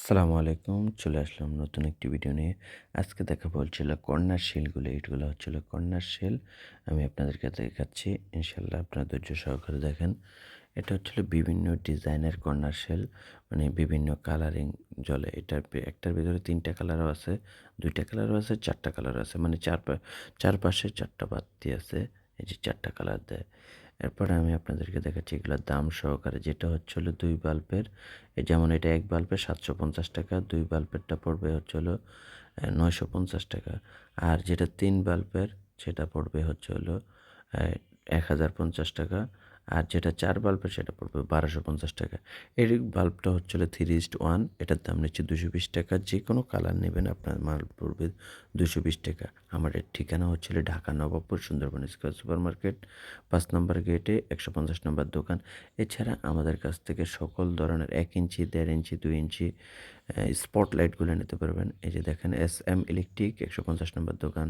আসসালামু আলাইকুম, চলে আসলাম নতুন একটি ভিডিও নিয়ে। আজকে দেখা বলছিল কর্নার শেলগুলো। এইগুলো হচ্ছিল কর্নার শেল। আমি আপনাদেরকে দেখাচ্ছি। ইনশাল্লাহ আপনারা ধৈর্য সহকারে দেখেন। এটা হচ্ছিল বিভিন্ন ডিজাইনের কর্নার শেল মানে বিভিন্ন কালারিং জলে। এটার একটার ভিতরে তিনটা কালারও আছে, দুইটা কালারও আছে, চারটা কালার আছে। মানে চার চারপাশে চারটা বাতি আছে, এই যে চারটা কালার দেয়। এরপরে আমি আপনাদেরকে দেখাচ্ছি এগুলোর দাম সহকারে। যেটা হচ্ছে হলো দুই বাল্বের যেমন এটা এক বাল্বের সাতশো পঞ্চাশ টাকা, দুই বাল্বেরটা পড়বে হচ্ছে হলো নয়শো পঞ্চাশ টাকা। আর যেটা তিন বাল্বের, সেটা পড়বে হচ্ছে হলো এক হাজার পঞ্চাশ টাকা, আর যেটা চার বাল্বের সেটা পড়বে বারোশো পঞ্চাশ টাকা। এর বাল্বটা হচ্ছে হলো থ্রি ইস্ট ওয়ান এটার দাম নিচ্ছে দুশো বিশ টাকা। যে কোনো কালার নেবেন আপনার মাল পড়বে দুশো বিশ টাকা। আমার এর ঠিকানা হচ্ছিল Dhaka Nawabpur, Sundarban square super market পাঁচ নম্বর গেটে একশো পঞ্চাশ নম্বর দোকান। এছাড়া আমাদের কাছ থেকে সকল ধরনের এক ইঞ্চি, দেড় ইঞ্চি, দুই ইঞ্চি স্পট লাইটগুলো নিতে পারবেন। এই যে দেখেন এস এম ইলেকট্রিক একশো পঞ্চাশ নম্বর দোকান।